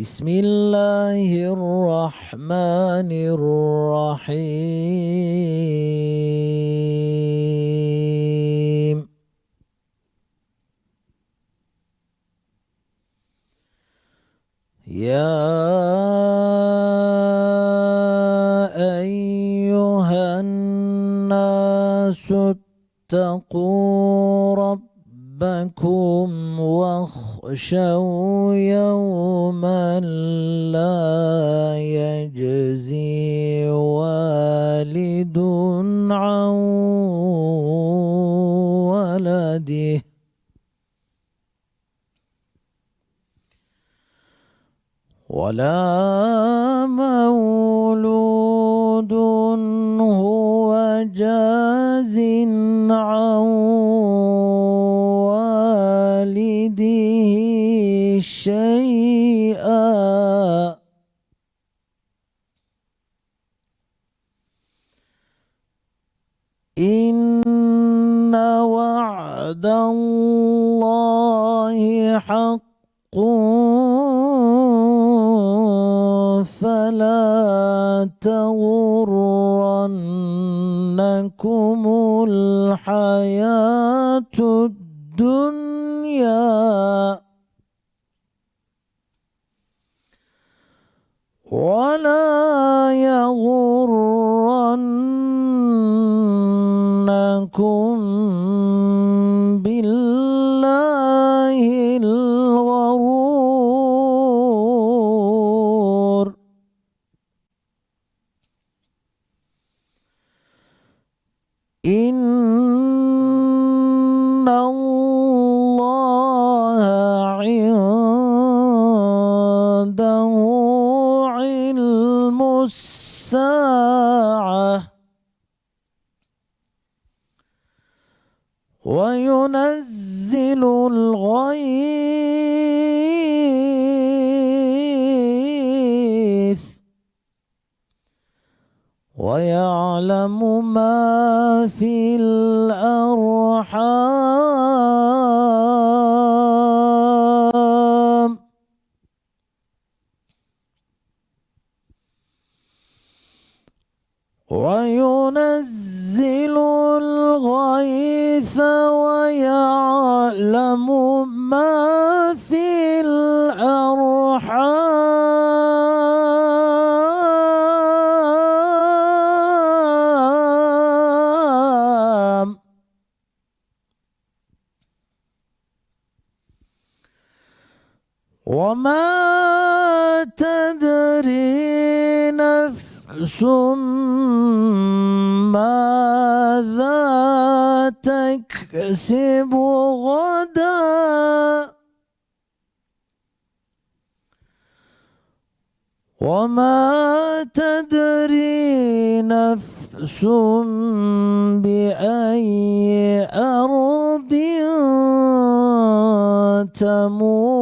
بسم الله الرحمن الرحيم يا أيها الناس اتقوا ربكم واخشوا يوما لا يجزي والد عن ولده. ولا مولود هو جاز عن إن وعد الله حق فلا تغرنكم الحياة الدنيا in نفس ماذا تكسب غدا؟ وما تدري نفس بأي أرض تموت.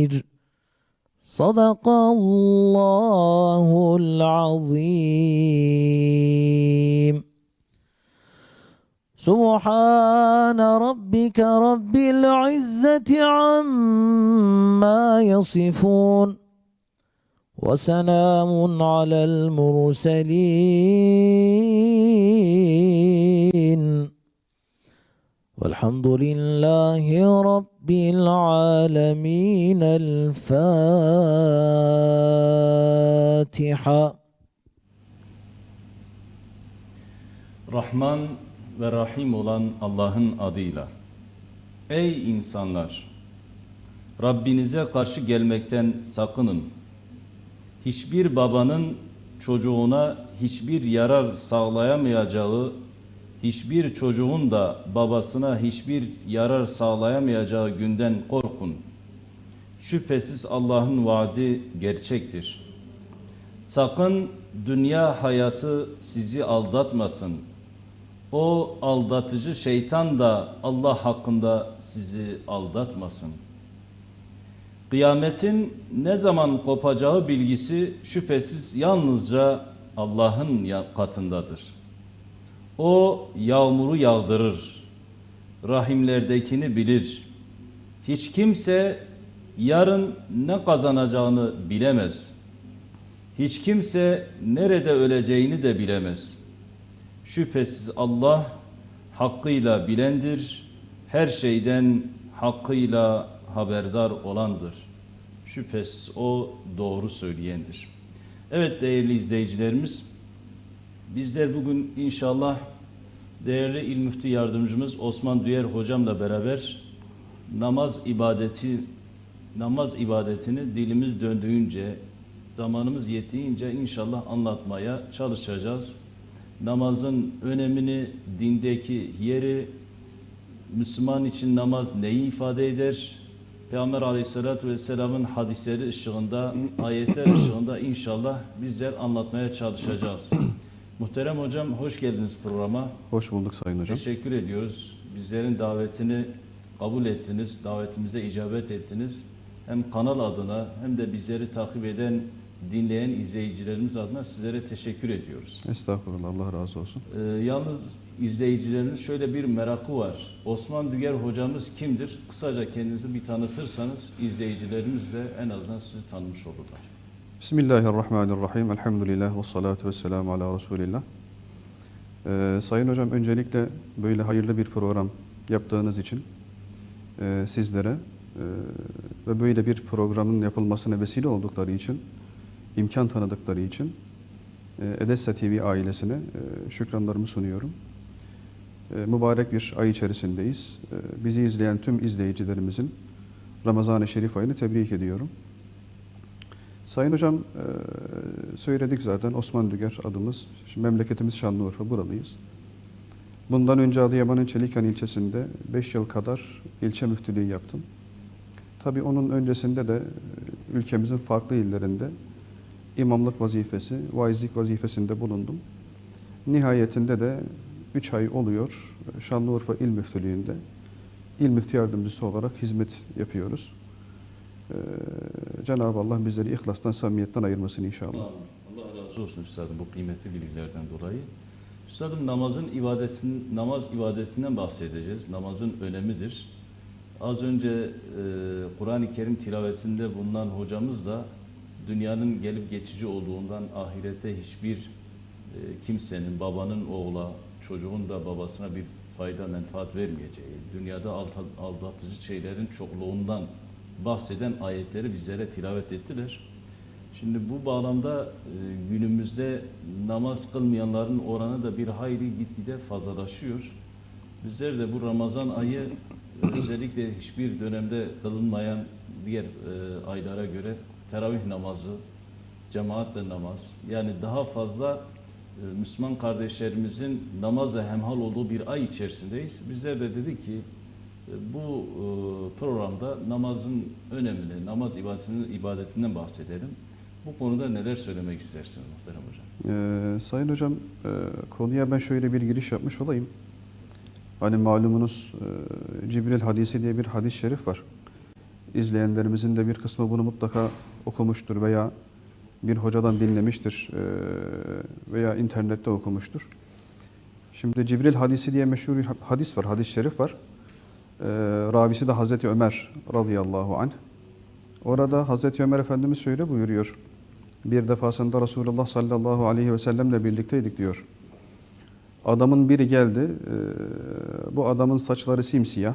خبير صدق الله العظيم. سبحان ربك رب العزة عما يصفون. وسلام على المرسلين. والحمد لله رب العالمين الفاتحة Rahman ve Rahim olan Allah'ın adıyla. Ey insanlar! Rabbinize karşı gelmekten sakının. Hiçbir babanın çocuğuna hiçbir yarar sağlayamayacağı, hiçbir çocuğun da babasına hiçbir yarar sağlayamayacağı günden korkun. Şüphesiz Allah'ın vaadi gerçektir. Sakın dünya hayatı sizi aldatmasın. O aldatıcı şeytan da Allah hakkında sizi aldatmasın. Kıyametin ne zaman kopacağı bilgisi şüphesiz yalnızca Allah'ın katındadır. O yağmuru yağdırır. Rahimlerdekini bilir. Hiç kimse yarın ne kazanacağını bilemez. Hiç kimse nerede öleceğini de bilemez. Şüphesiz Allah hakkıyla bilendir, her şeyden hakkıyla haberdar olandır. Şüphesiz o doğru söyleyendir. Evet değerli izleyicilerimiz, bizler bugün inşallah değerli İl Müftü Yardımcımız Osman Düyer hocamla beraber namaz ibadeti namaz ibadetini dilimiz döndüğünce, zamanımız yettiğince inşallah anlatmaya çalışacağız. Namazın önemini, dindeki yeri, Müslüman için namaz neyi ifade eder? Peygamber aleyhissalatü vesselamın hadisleri ışığında, ayetler ışığında inşallah bizler anlatmaya çalışacağız. Muhterem hocam hoş geldiniz programa. Hoş bulduk Sayın Hocam. Teşekkür ediyoruz. Bizlerin davetini kabul ettiniz, davetimize icabet ettiniz. Hem kanal adına hem de bizleri takip eden, dinleyen izleyicilerimiz adına sizlere teşekkür ediyoruz. Estağfurullah Allah razı olsun. Ee, yalnız izleyicilerimiz şöyle bir merakı var. Osman Düger hocamız kimdir? Kısaca kendinizi bir tanıtırsanız izleyicilerimiz de en azından sizi tanımış olurlar. Bismillahirrahmanirrahim. Elhamdülillah ve salatu ve selamu ala Resulillah. Ee, Sayın Hocam öncelikle böyle hayırlı bir program yaptığınız için e, sizlere e, ve böyle bir programın yapılmasına vesile oldukları için, imkan tanıdıkları için e, Edessa TV ailesine e, şükranlarımı sunuyorum. E, mübarek bir ay içerisindeyiz. E, bizi izleyen tüm izleyicilerimizin Ramazan-ı Şerif ayını tebrik ediyorum. Sayın Hocam e, söyledik zaten Osman Düger adımız. Şimdi memleketimiz Şanlıurfa buralıyız. Bundan önce Adıyaman'ın Çelikan ilçesinde 5 yıl kadar ilçe müftülüğü yaptım. Tabii onun öncesinde de e, ülkemizin farklı illerinde imamlık vazifesi, vaizlik vazifesinde bulundum. Nihayetinde de 3 ay oluyor Şanlıurfa İl Müftülüğü'nde İl Müftü Yardımcısı olarak hizmet yapıyoruz. Ee, Cenab-ı Allah bizleri ihlastan, samimiyetten ayırmasın inşallah. Allah razı olsun üstadım bu kıymetli bilgilerden dolayı. Üstadım namazın ibadetin namaz ibadetinden bahsedeceğiz. Namazın önemidir. Az önce e, Kur'an-ı Kerim tilavetinde bulunan hocamız da dünyanın gelip geçici olduğundan ahirette hiçbir e, kimsenin, babanın oğula, çocuğun da babasına bir fayda, menfaat vermeyeceği, dünyada aldatıcı şeylerin çokluğundan bahseden ayetleri bizlere tilavet ettiler. Şimdi bu bağlamda e, günümüzde namaz kılmayanların oranı da bir hayli gitgide fazlalaşıyor. Bizler de bu Ramazan ayı e, özellikle hiçbir dönemde kılınmayan diğer e, aylara göre teravih namazı, cemaatle namaz yani daha fazla Müslüman kardeşlerimizin namaza hemhal olduğu bir ay içerisindeyiz. Bizler de dedik ki bu e, programda namazın önemini, namaz ibadetinin ibadetinden bahsedelim. Bu konuda neler söylemek istersiniz muhterem hocam? Ee, Sayın Hocam, e, konuya ben şöyle bir giriş yapmış olayım. Hani malumunuz e, Cibril hadisi diye bir hadis-i şerif var. İzleyenlerimizin de bir kısmı bunu mutlaka okumuştur veya bir hocadan dinlemiştir e, veya internette okumuştur. Şimdi Cibril hadisi diye meşhur bir hadis var, hadis-i şerif var. E, ravisi de Hazreti Ömer radıyallahu anh. Orada Hazreti Ömer Efendimiz şöyle buyuruyor. Bir defasında Resulullah sallallahu aleyhi ve sellemle birlikteydik diyor. Adamın biri geldi. e, Bu adamın saçları simsiyah.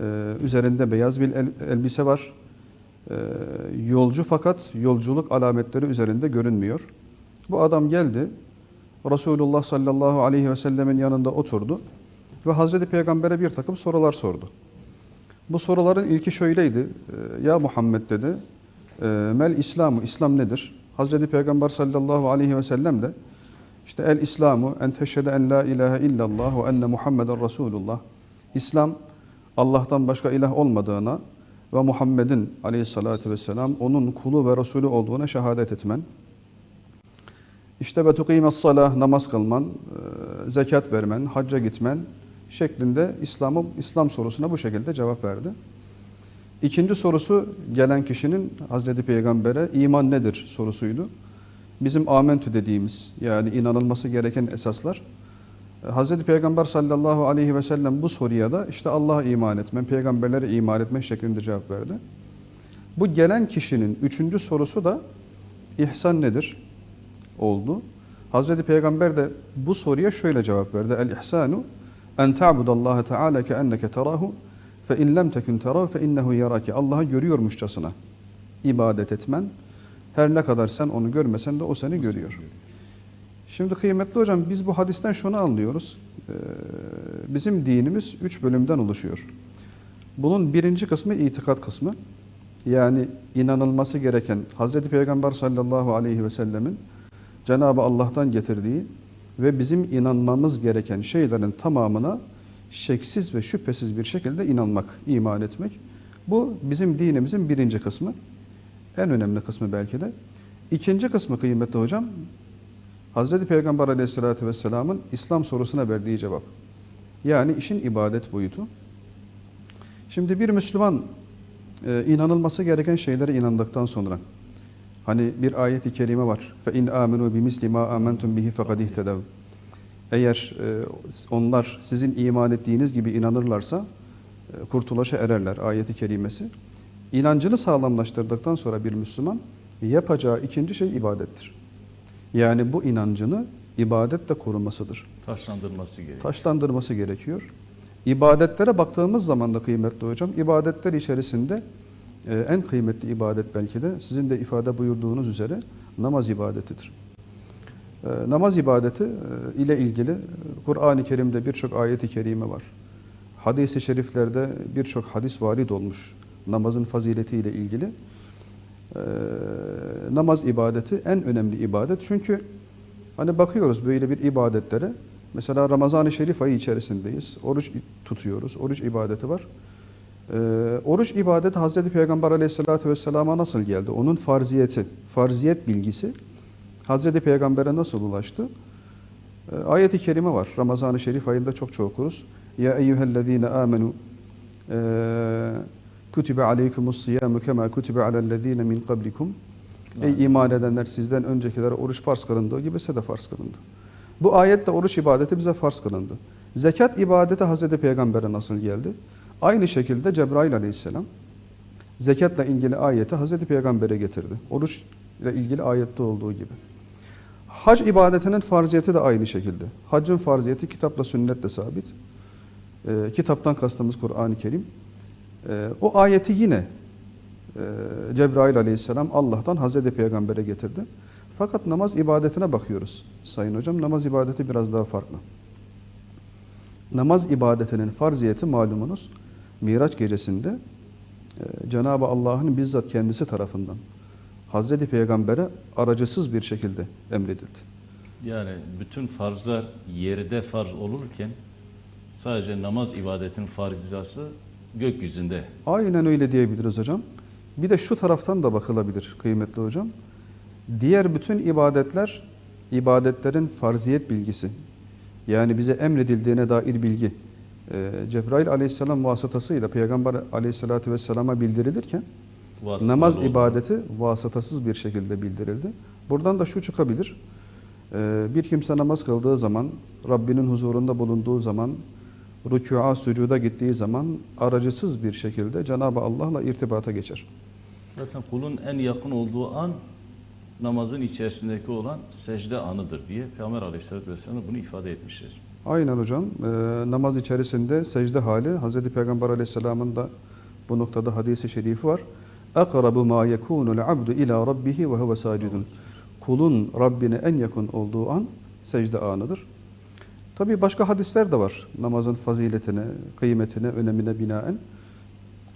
e, Üzerinde beyaz bir el- elbise var. E, Yolcu fakat yolculuk alametleri üzerinde görünmüyor. Bu adam geldi. Resulullah sallallahu aleyhi ve sellemin yanında oturdu. Ve Hazreti Peygamber'e bir takım sorular sordu. Bu soruların ilki şöyleydi. E, Ya Muhammed dedi. e, Mel İslamu, İslam nedir? Hazreti Peygamber sallallahu aleyhi ve sellem de işte el İslamu en teşhede en la ilahe illallah ve enne Muhammeden Resulullah. İslam Allah'tan başka ilah olmadığına ve Muhammed'in aleyhissalatü vesselam onun kulu ve Resulü olduğuna şehadet etmen. İşte ve tukimes salah namaz kılman, e, zekat vermen, hacca gitmen şeklinde İslam'ı İslam sorusuna bu şekilde cevap verdi. İkinci sorusu gelen kişinin Hazreti Peygamber'e iman nedir sorusuydu. Bizim amentü dediğimiz yani inanılması gereken esaslar. E, Hazreti Peygamber sallallahu aleyhi ve sellem bu soruya da işte Allah'a iman etme, peygamberlere iman etme şeklinde cevap verdi. Bu gelen kişinin üçüncü sorusu da ihsan nedir oldu. Hazreti Peygamber de bu soruya şöyle cevap verdi. El ihsanu en ta'budallaha teala ke enneke terahu fe in lem tekun terahu fe innehu yaraki. Allah'ı görüyormuşçasına ibadet etmen. Her ne kadar sen onu görmesen de o seni görüyor. Şimdi kıymetli hocam biz bu hadisten şunu anlıyoruz. Ee, Bizim dinimiz üç bölümden oluşuyor. Bunun birinci kısmı itikat kısmı. Yani inanılması gereken Hazreti Peygamber sallallahu aleyhi ve sellemin Cenab-ı Allah'tan getirdiği ve bizim inanmamız gereken şeylerin tamamına şeksiz ve şüphesiz bir şekilde inanmak, iman etmek. Bu bizim dinimizin birinci kısmı. En önemli kısmı belki de. İkinci kısmı kıymetli hocam, Hazreti Peygamber aleyhissalatü vesselamın İslam sorusuna verdiği cevap. Yani işin ibadet boyutu. Şimdi bir Müslüman e, inanılması gereken şeylere inandıktan sonra hani bir ayet-i kerime var. Fe in amenu bimisli ma amantum bihi fekad ihtedev. Eğer e, onlar sizin iman ettiğiniz gibi inanırlarsa e, kurtuluşa ererler ayeti kerimesi. İnancını sağlamlaştırdıktan sonra bir Müslüman yapacağı ikinci şey ibadettir. Yani bu inancını ibadetle korumasıdır. Taşlandırması gerekiyor. Taşlandırması gerekiyor. İbadetlere baktığımız zaman da kıymetli hocam, ibadetler içerisinde en kıymetli ibadet belki de sizin de ifade buyurduğunuz üzere namaz ibadetidir. E, namaz ibadeti e, ile ilgili Kur'an-ı Kerim'de birçok ayet-i kerime var. Hadis-i şeriflerde birçok hadis varid olmuş namazın fazileti ile ilgili. E, namaz ibadeti en önemli ibadet. Çünkü hani bakıyoruz böyle bir ibadetlere. Mesela Ramazan-ı Şerif ayı içerisindeyiz. Oruç tutuyoruz. Oruç ibadeti var. Ee, oruç ibadeti Hazreti Peygamber Aleyhisselatü Vesselam'a nasıl geldi? Onun farziyeti, farziyet bilgisi Hazreti Peygamber'e nasıl ulaştı? Ee, ayet-i kerime var. Ramazan-ı Şerif ayında çok çok okuruz. Ya eyyühellezine amenu ee, kutibe aleykumus siyamu kema kutibe alellezine min qablikum Ey iman edenler sizden öncekilere oruç farz kılındığı gibi size de farz kılındı. Bu ayette oruç ibadeti bize farz kılındı. Zekat ibadeti Hazreti Peygamber'e nasıl geldi? Aynı şekilde Cebrail aleyhisselam zekatla ilgili ayeti Hazreti Peygamber'e getirdi. Oruç ile ilgili ayette olduğu gibi. Hac ibadetinin farziyeti de aynı şekilde. Haccın farziyeti kitapla sünnetle sabit. Ee, kitaptan kastımız Kur'an-ı Kerim. Ee, o ayeti yine e, Cebrail aleyhisselam Allah'tan Hazreti Peygamber'e getirdi. Fakat namaz ibadetine bakıyoruz sayın hocam. Namaz ibadeti biraz daha farklı. Namaz ibadetinin farziyeti malumunuz Miraç gecesinde e, Cenab-ı Allah'ın bizzat kendisi tarafından Hazreti Peygamber'e aracısız bir şekilde emredildi. Yani bütün farzlar yerde farz olurken sadece namaz ibadetinin farzizası gökyüzünde. Aynen öyle diyebiliriz hocam. Bir de şu taraftan da bakılabilir kıymetli hocam. Diğer bütün ibadetler, ibadetlerin farziyet bilgisi. Yani bize emredildiğine dair bilgi. E, Cebrail aleyhisselam vasıtasıyla Peygamber aleyhissalatü vesselama bildirilirken vasıtalı namaz olduğunu. ibadeti vasıtasız bir şekilde bildirildi. Buradan da şu çıkabilir. E, Bir kimse namaz kıldığı zaman, Rabbinin huzurunda bulunduğu zaman, rükûa, sücuda gittiği zaman aracısız bir şekilde Cenab-ı Allah'la irtibata geçer. Zaten kulun en yakın olduğu an namazın içerisindeki olan secde anıdır diye Peygamber Aleyhisselatü Vesselam bunu ifade etmiştir. Aynen hocam. Ee, namaz içerisinde secde hali Hazreti Peygamber Aleyhisselam'ın da bu noktada hadisi şerifi var. اَقْرَبُ مَا يَكُونُ الْعَبْدُ اِلَى رَبِّهِ وَهُوَ سَاجِدٌ Kulun Rabbine en yakın olduğu an secde anıdır. Tabi başka hadisler de var namazın faziletine, kıymetine, önemine binaen.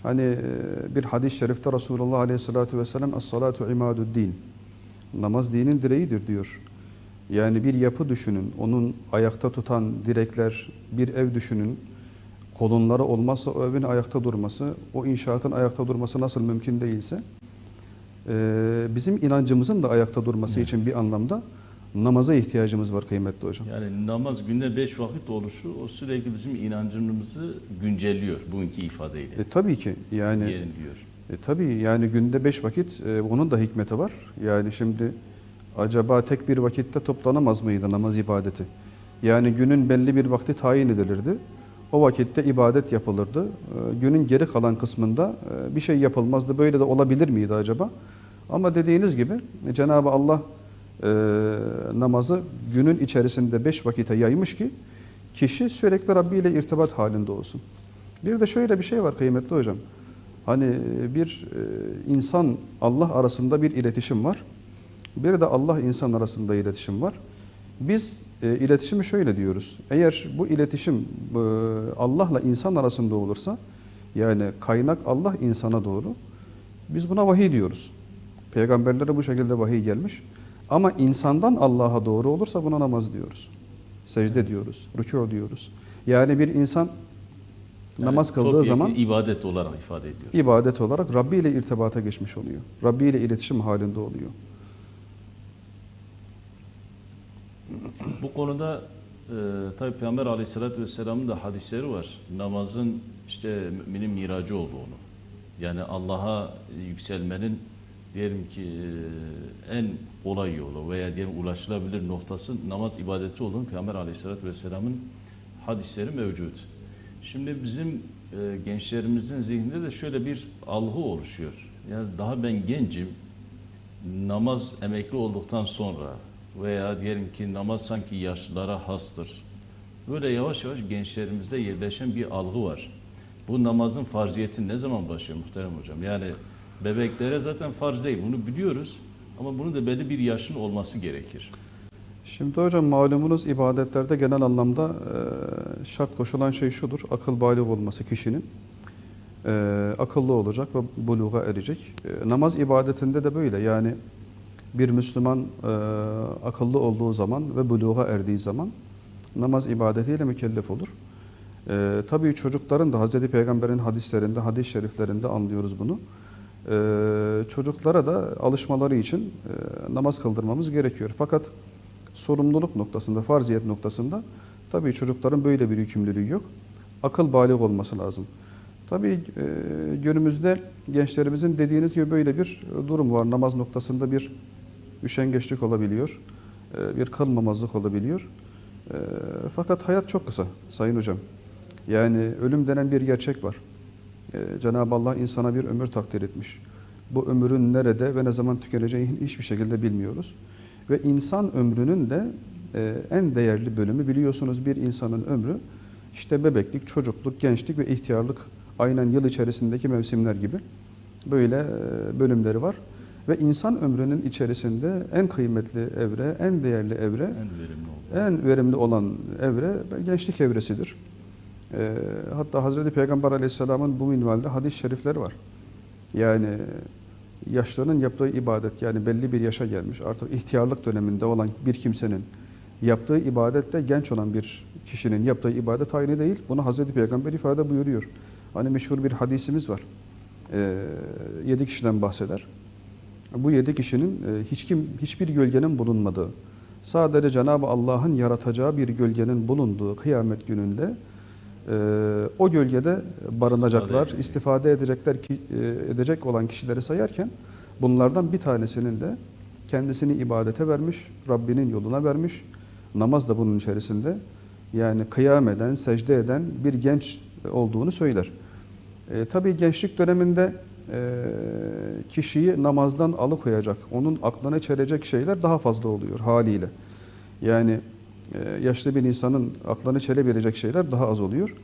Hani e, bir hadis-i şerifte Resulullah Aleyhisselatü Vesselam Es-salatu imadud din. Namaz dinin direğidir diyor. Yani bir yapı düşünün, onun ayakta tutan direkler, bir ev düşünün. Kolonları olmazsa o evin ayakta durması, o inşaatın ayakta durması nasıl mümkün değilse, e, bizim inancımızın da ayakta durması için bir anlamda namaza ihtiyacımız var kıymetli hocam. Yani namaz günde beş vakit oluşu o sürekli bizim inancımızı güncelliyor bugünkü ifadeyle. E, tabii ki yani Yeniliyor. e, tabii yani günde beş vakit e, onun da hikmeti var. Yani şimdi acaba tek bir vakitte toplanamaz mıydı namaz ibadeti? Yani günün belli bir vakti tayin edilirdi. O vakitte ibadet yapılırdı. E, günün geri kalan kısmında e, bir şey yapılmazdı. Böyle de olabilir miydi acaba? Ama dediğiniz gibi e, Cenab-ı Allah e, namazı günün içerisinde beş vakite yaymış ki kişi sürekli Rabbi ile irtibat halinde olsun. Bir de şöyle bir şey var kıymetli hocam. Hani bir insan Allah arasında bir iletişim var. Bir de Allah insan arasında iletişim var. Biz e, iletişimi şöyle diyoruz. Eğer bu iletişim e, Allah'la insan arasında olursa yani kaynak Allah insana doğru biz buna vahiy diyoruz. Peygamberlere bu şekilde vahiy gelmiş. Ama insandan Allah'a doğru olursa buna namaz diyoruz. Secde diyoruz, rükû diyoruz. Yani bir insan namaz Yani kıldığı topyekun zaman ibadet olarak ifade ediyor. ibadet olarak Rabbi ile irtibata geçmiş oluyor. Rabbi ile iletişim halinde oluyor. Bu konuda e, tabi Peygamber Aleyhisselatü Vesselam'ın da hadisleri var. Namazın işte müminin miracı olduğunu. Yani Allah'a yükselmenin diyelim ki e, en kolay yolu veya diyelim ulaşılabilir noktası namaz ibadeti olduğunu Peygamber Aleyhisselatü Vesselam'ın hadisleri mevcut. Şimdi bizim e, gençlerimizin zihninde de şöyle bir algı oluşuyor. Yani daha ben gencim, namaz emekli olduktan sonra veya diyelim ki namaz sanki yaşlılara hastır. Böyle yavaş yavaş gençlerimizde yerleşen bir algı var. Bu namazın farziyeti ne zaman başlıyor muhterem hocam? Yani bebeklere zaten farz değil, bunu biliyoruz. Ama bunun da belli bir yaşın olması gerekir. Şimdi hocam malumunuz ibadetlerde genel anlamda şart koşulan şey şudur. Akıl balik olması kişinin. Akıllı olacak ve buluğa erecek. Namaz ibadetinde de böyle. Yani bir Müslüman e, akıllı olduğu zaman ve buluğa erdiği zaman namaz ibadetiyle mükellef olur. E, tabii çocukların da Hazreti Peygamber'in hadislerinde, hadis-i şeriflerinde anlıyoruz bunu. E, çocuklara da alışmaları için e, namaz kıldırmamız gerekiyor. Fakat sorumluluk noktasında, farziyet noktasında tabii çocukların böyle bir yükümlülüğü yok. Akıl balik olması lazım. Tabii e, günümüzde gençlerimizin dediğiniz gibi böyle bir durum var. Namaz noktasında bir üşengeçlik olabiliyor, e, bir kılmamazlık olabiliyor. E, fakat hayat çok kısa Sayın Hocam. Yani ölüm denen bir gerçek var. E, Cenab-ı Allah insana bir ömür takdir etmiş. Bu ömrün nerede ve ne zaman tükeneceğini hiçbir şekilde bilmiyoruz. Ve insan ömrünün de en değerli bölümü biliyorsunuz bir insanın ömrü işte bebeklik, çocukluk, gençlik ve ihtiyarlık aynen yıl içerisindeki mevsimler gibi böyle bölümleri var. Ve insan ömrünün içerisinde en kıymetli evre, en değerli evre, En verimli oldu. en verimli olan evre gençlik evresidir. E, hatta Hazreti Peygamber Aleyhisselam'ın bu minvalde hadis-i şerifleri var. Yani yaşlarının yaptığı ibadet yani belli bir yaşa gelmiş artık ihtiyarlık döneminde olan bir kimsenin yaptığı ibadet de genç olan bir kişinin yaptığı ibadet aynı değil. Bunu Hazreti Peygamber ifade buyuruyor. Hani meşhur bir hadisimiz var. Ee, yedi kişiden bahseder. Bu yedi kişinin e, hiç kim hiçbir gölgenin bulunmadığı, sadece Cenab-ı Allah'ın yaratacağı bir gölgenin bulunduğu kıyamet gününde e, o gölgede barınacaklar, edecek. istifade edecekler ki e, edecek olan kişileri sayarken bunlardan bir tanesinin de kendisini ibadete vermiş, Rabbinin yoluna vermiş. Namaz da bunun içerisinde. Yani kıyam eden, secde eden bir genç olduğunu söyler. E, tabii gençlik döneminde kişiyi namazdan alıkoyacak, onun aklına çelecek şeyler daha fazla oluyor haliyle. Yani e, yaşlı bir insanın aklını çelebilecek şeyler daha az oluyor.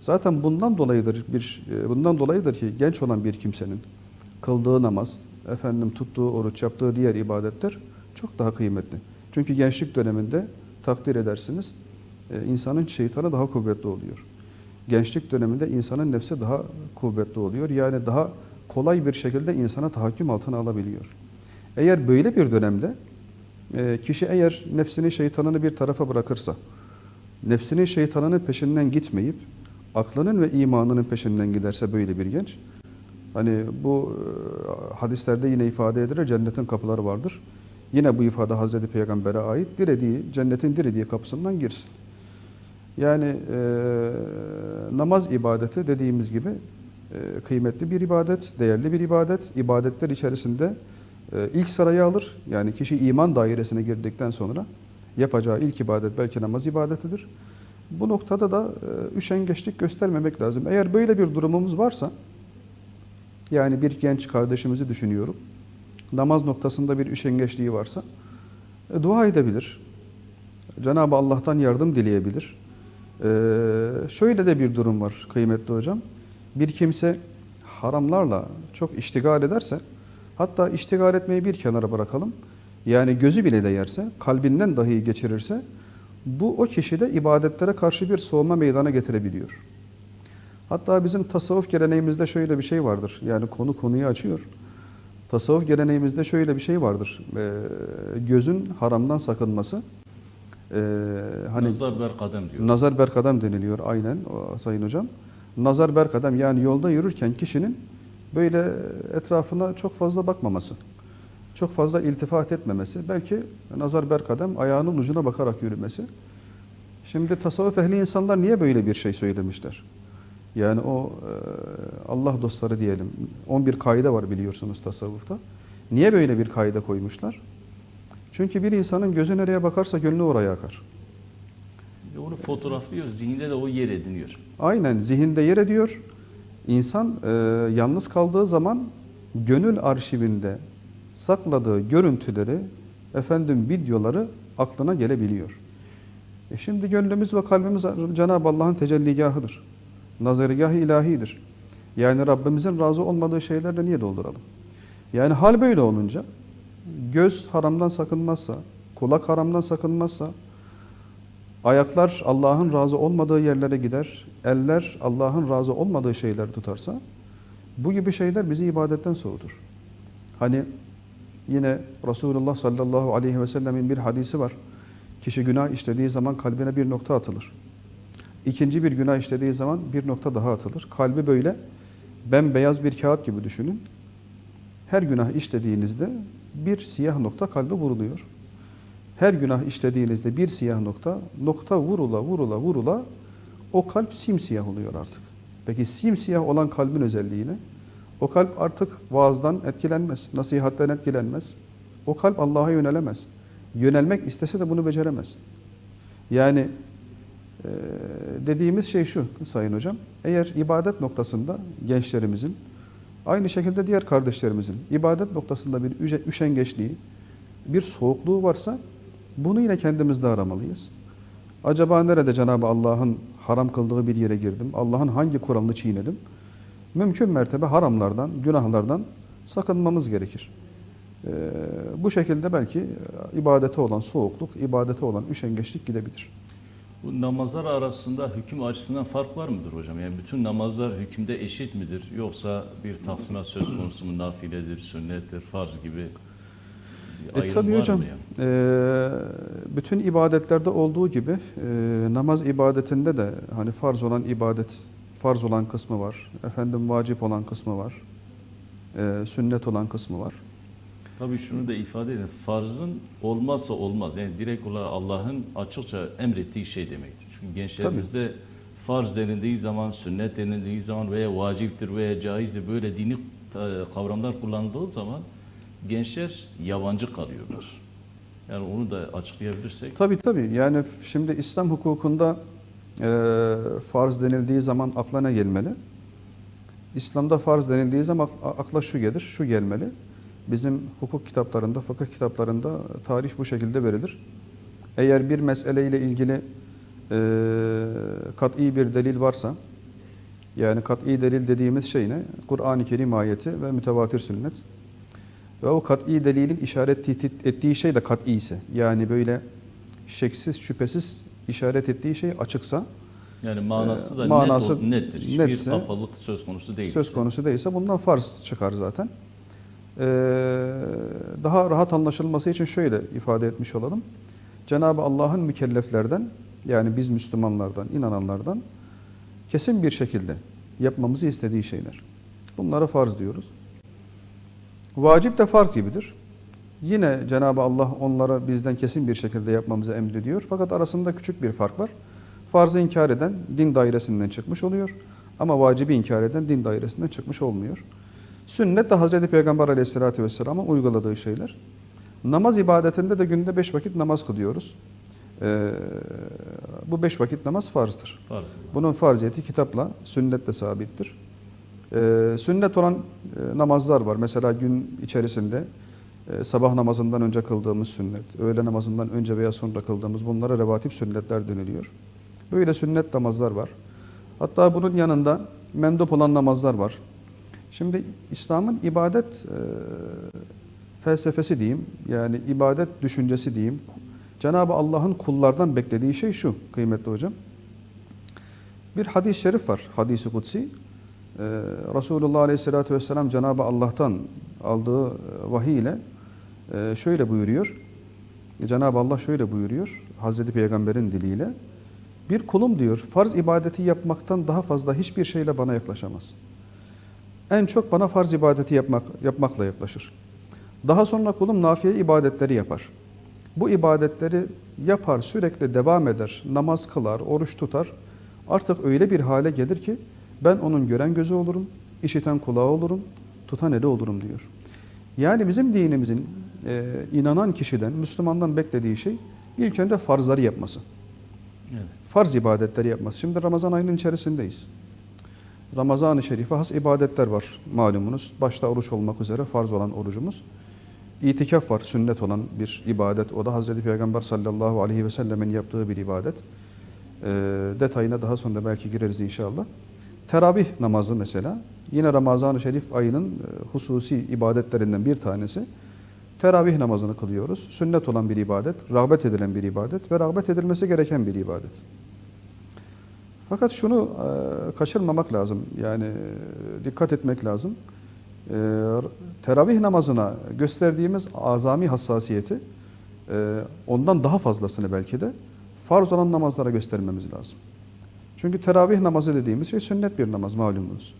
Zaten bundan dolayıdır bir e, bundan dolayıdır ki genç olan bir kimsenin kıldığı namaz, efendim tuttuğu oruç, yaptığı diğer ibadetler çok daha kıymetli. Çünkü gençlik döneminde takdir edersiniz e, insanın şeytanı daha kuvvetli oluyor. Gençlik döneminde insanın nefsi daha kuvvetli oluyor. Yani daha kolay bir şekilde insana tahakküm altına alabiliyor. Eğer böyle bir dönemde e, kişi eğer nefsini şeytanını bir tarafa bırakırsa, nefsinin şeytanının peşinden gitmeyip aklının ve imanının peşinden giderse böyle bir genç, hani bu e, hadislerde yine ifade edilir cennetin kapıları vardır. Yine bu ifade Hazreti Peygamber'e ait. Dilediği, cennetin dilediği kapısından girsin. Yani e, namaz ibadeti dediğimiz gibi kıymetli bir ibadet, değerli bir ibadet. İbadetler içerisinde e, ilk sırayı alır. Yani kişi iman dairesine girdikten sonra yapacağı ilk ibadet belki namaz ibadetidir. Bu noktada da e, üşengeçlik göstermemek lazım. Eğer böyle bir durumumuz varsa, yani bir genç kardeşimizi düşünüyorum, namaz noktasında bir üşengeçliği varsa, e, dua edebilir. Cenab-ı Allah'tan yardım dileyebilir. E, şöyle de bir durum var kıymetli hocam. Bir kimse haramlarla çok iştigal ederse, hatta iştigal etmeyi bir kenara bırakalım, yani gözü bile de yerse, kalbinden dahi geçirirse, bu o kişide ibadetlere karşı bir soğuma meydana getirebiliyor. Hatta bizim tasavvuf geleneğimizde şöyle bir şey vardır. Yani konu konuyu açıyor. Tasavvuf geleneğimizde şöyle bir şey vardır. Ee, gözün haramdan sakınması. Ee, hani Nazar ber kadem diyor. nazar berkadem deniliyor aynen o, sayın hocam. Nazar berkadem yani yolda yürürken kişinin böyle etrafına çok fazla bakmaması. Çok fazla iltifat etmemesi. Belki nazar berkadem ayağının ucuna bakarak yürümesi. Şimdi tasavvuf ehli insanlar niye böyle bir şey söylemişler? Yani o e, Allah dostları diyelim. 11 kaide var biliyorsunuz tasavvufta. Niye böyle bir kaide koymuşlar? Çünkü bir insanın gözü nereye bakarsa gönlü oraya akar. Ve Onu fotoğraflıyor, zihinde de o yer ediniyor. Aynen zihinde yer ediyor. İnsan e, yalnız kaldığı zaman gönül arşivinde sakladığı görüntüleri, efendim videoları aklına gelebiliyor. E şimdi gönlümüz ve kalbimiz Cenab-ı Allah'ın tecelligahıdır. Nazargah-ı ilahidir. Yani Rabbimizin razı olmadığı şeylerle niye dolduralım? Yani hal böyle olunca göz haramdan sakınmazsa, kulak haramdan sakınmazsa, ayaklar Allah'ın razı olmadığı yerlere gider, eller Allah'ın razı olmadığı şeyler tutarsa bu gibi şeyler bizi ibadetten soğutur. Hani yine Resulullah sallallahu aleyhi ve sellemin bir hadisi var. Kişi günah işlediği zaman kalbine bir nokta atılır. İkinci bir günah işlediği zaman bir nokta daha atılır. Kalbi böyle bembeyaz bir kağıt gibi düşünün. Her günah işlediğinizde bir siyah nokta kalbe vuruluyor. Her günah işlediğinizde bir siyah nokta, nokta vurula vurula vurula o kalp simsiyah oluyor artık. Peki simsiyah olan kalbin özelliği ne? O kalp artık vaazdan etkilenmez, nasihatten etkilenmez. O kalp Allah'a yönelemez. Yönelmek istese de bunu beceremez. Yani e, dediğimiz şey şu Sayın Hocam. Eğer ibadet noktasında gençlerimizin, aynı şekilde diğer kardeşlerimizin ibadet noktasında bir üşengeçliği, bir soğukluğu varsa bunu yine kendimizde aramalıyız. Acaba nerede Cenab-ı Allah'ın haram kıldığı bir yere girdim? Allah'ın hangi kuralını çiğnedim? Mümkün mertebe haramlardan, günahlardan sakınmamız gerekir. Ee, bu şekilde belki ibadete olan soğukluk, ibadete olan üşengeçlik gidebilir. Bu namazlar arasında hüküm açısından fark var mıdır hocam? Yani bütün namazlar hükümde eşit midir? Yoksa bir taksimat söz konusu mu? Nafiledir, sünnettir, farz gibi E tabii var hocam, mı yani? e, bütün ibadetlerde olduğu gibi e, namaz ibadetinde de hani farz olan ibadet, farz olan kısmı var. Efendim vacip olan kısmı var. E, sünnet olan kısmı var. Tabii şunu da ifade edin. Farzın olmazsa olmaz. Yani direkt olarak Allah'ın açıkça emrettiği şey demektir. Çünkü gençlerimizde farz denildiği zaman, sünnet denildiği zaman veya vaciptir veya caizdir böyle dini e, kavramlar kullanıldığı zaman gençler yabancı kalıyorlar. Yani onu da açıklayabilirsek. Tabii tabii. Yani şimdi İslam hukukunda e, farz denildiği zaman akla ne gelmeli? İslam'da farz denildiği zaman ak- akla şu gelir, şu gelmeli. Bizim hukuk kitaplarında, fıkıh kitaplarında tarih bu şekilde verilir. Eğer bir meseleyle ilgili e, kat'i bir delil varsa, yani kat'i delil dediğimiz şey ne? Kur'an-ı Kerim ayeti ve mütevatir sünnet. Ve o kat'i delilin işaret et- ettiği şey de kat'i ise, yani böyle şeksiz, şüphesiz işaret ettiği şey açıksa, Yani manası da Ee, manası net, nettir. Hiçbir netse, apalık söz konusu değil. söz konusu değilse bundan farz çıkar zaten. Ee, daha rahat anlaşılması için şöyle ifade etmiş olalım. Cenab-ı Allah'ın mükelleflerden, yani biz Müslümanlardan, inananlardan kesin bir şekilde yapmamızı istediği şeyler. Bunlara farz diyoruz. Vacip de farz gibidir. Yine Cenab-ı Allah onlara bizden kesin bir şekilde yapmamızı emrediyor. Fakat arasında küçük bir fark var. Farzı inkar eden din dairesinden çıkmış oluyor. Ama vacibi inkar eden din dairesinden çıkmış olmuyor. Sünnet de Hazreti Peygamber aleyhissalatü vesselamın uyguladığı şeyler. Namaz ibadetinde de günde beş vakit namaz kılıyoruz. Ee, bu beş vakit namaz farzdır. Farz. Bunun farziyeti kitapla, sünnetle sabittir. Ee, sünnet olan e, namazlar var. Mesela gün içerisinde e, sabah namazından önce kıldığımız sünnet, öğle namazından önce veya sonra kıldığımız bunlara revatip sünnetler deniliyor. Böyle sünnet namazlar var. Hatta bunun yanında mendup olan namazlar var. Şimdi İslam'ın ibadet e, felsefesi diyeyim, yani ibadet düşüncesi diyeyim. Cenab-ı Allah'ın kullardan beklediği şey şu kıymetli hocam. Bir hadis-i şerif var, hadisi kutsi. Ee, Resulullah Aleyhisselatü Vesselam Cenab-ı Allah'tan aldığı e, vahiy ile e, şöyle buyuruyor. Cenab-ı Allah şöyle buyuruyor, Hazreti Peygamber'in diliyle. Bir kulum diyor, farz ibadeti yapmaktan daha fazla hiçbir şeyle bana yaklaşamaz. En çok bana farz ibadeti yapmak, yapmakla yaklaşır. Daha sonra kulum nafiye ibadetleri yapar. Bu ibadetleri yapar, sürekli devam eder, namaz kılar, oruç tutar. Artık öyle bir hale gelir ki ben onun gören gözü olurum, işiten kulağı olurum, tutan eli olurum diyor. Yani bizim dinimizin e, inanan kişiden, Müslümandan beklediği şey ilk önce farzları yapması. Evet. Farz ibadetleri yapması. Şimdi Ramazan ayının içerisindeyiz. Ramazan-ı Şerif'e has ibadetler var malumunuz. Başta oruç olmak üzere farz olan orucumuz. İtikaf var, sünnet olan bir ibadet. O da Hazreti Peygamber sallallahu aleyhi ve sellemin yaptığı bir ibadet. Ee, detayına daha sonra belki gireriz inşallah. Teravih namazı mesela. Yine Ramazan-ı Şerif ayının e, hususi ibadetlerinden bir tanesi. Teravih namazını kılıyoruz. Sünnet olan bir ibadet, rağbet edilen bir ibadet ve rağbet edilmesi gereken bir ibadet. Fakat şunu e, kaçırmamak lazım. Yani e, dikkat etmek lazım. E, teravih namazına gösterdiğimiz azami hassasiyeti e, ondan daha fazlasını belki de farz olan namazlara göstermemiz lazım. Çünkü teravih namazı dediğimiz şey sünnet bir namaz malumunuz.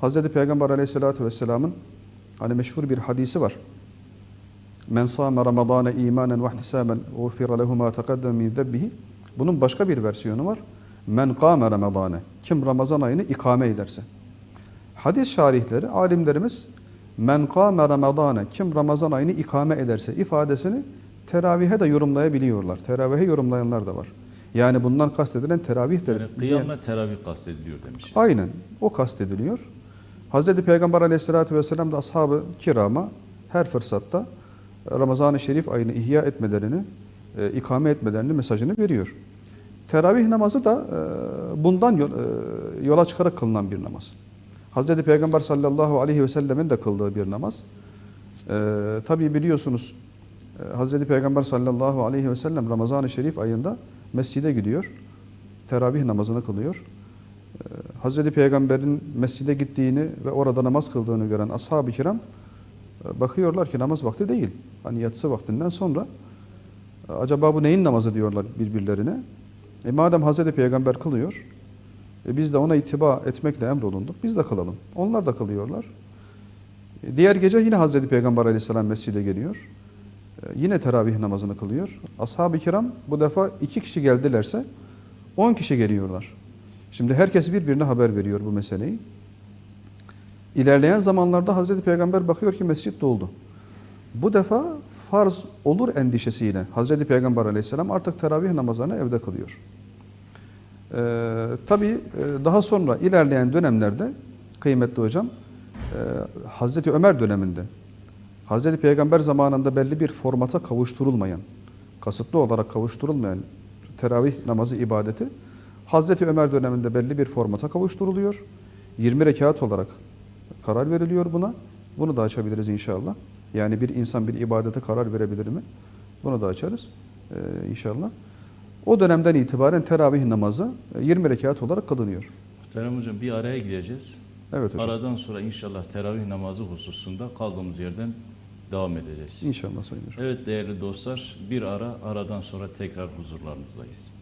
Hazreti Peygamber aleyhissalatü vesselamın hani meşhur bir hadisi var. Men sâme ramadâne imanen ve ihtisâben ufira lehu mâ teqaddem min zebbihi. Bunun başka bir versiyonu var. Men kâme ramadâne. Kim Ramazan ayını ikame ederse. Hadis şarihleri, alimlerimiz men kâme ramadâne. Kim Ramazan ayını ikame ederse ifadesini teravihe de yorumlayabiliyorlar. Teravihe yorumlayanlar da var. Yani bundan kastedilen teravihtir. Yani kıyam ve teravih kastediliyor demiş. Aynen. O kastediliyor. Hazreti Peygamber aleyhissalatü vesselam da ashab-ı kirama her fırsatta Ramazan-ı Şerif ayını ihya etmelerini, e, ikame etmelerini mesajını veriyor. Teravih namazı da e, bundan yol- e, yola çıkarak kılınan bir namaz. Hazreti Peygamber sallallahu aleyhi ve sellemin de kıldığı bir namaz. E, tabii biliyorsunuz Hazreti Peygamber sallallahu aleyhi ve sellem Ramazan-ı Şerif ayında mescide gidiyor. Teravih namazını kılıyor. Ee, Hazreti Peygamber'in mescide gittiğini ve orada namaz kıldığını gören ashab-ı kiram e, bakıyorlar ki namaz vakti değil. Hani yatsı vaktinden sonra e, acaba bu neyin namazı diyorlar birbirlerine. E madem Hazreti Peygamber kılıyor, e biz de ona ittiba etmekle emrolunduk. Biz de kılalım. Onlar da kılıyorlar. E diğer gece yine Hazreti Peygamber aleyhisselam mescide geliyor. E, yine teravih namazını kılıyor. Ashab-ı kiram bu defa iki kişi geldilerse on kişi geliyorlar. Şimdi herkes birbirine haber veriyor bu meseleyi. İlerleyen zamanlarda Hazreti Peygamber bakıyor ki mescit doldu. Bu defa farz olur endişesiyle Hazreti Peygamber aleyhisselam artık teravih namazlarını evde kılıyor. Ee, tabii e, daha sonra ilerleyen dönemlerde kıymetli hocam e, Hazreti Ömer döneminde Hazreti Peygamber zamanında belli bir formata kavuşturulmayan, kasıtlı olarak kavuşturulmayan teravih namazı ibadeti Hazreti Ömer döneminde belli bir formata kavuşturuluyor. 20 rekat olarak karar veriliyor buna. Bunu da açabiliriz inşallah. Yani bir insan bir ibadete karar verebilir mi? Bunu da açarız ee, inşallah. O dönemden itibaren teravih namazı e, 20 rekat olarak kılınıyor. Muhterem Hocam bir araya gideceğiz. Evet hocam. Aradan sonra inşallah teravih namazı hususunda kaldığımız yerden devam edeceğiz. İnşallah sayın hocam. Evet değerli dostlar bir ara aradan sonra tekrar huzurlarınızdayız.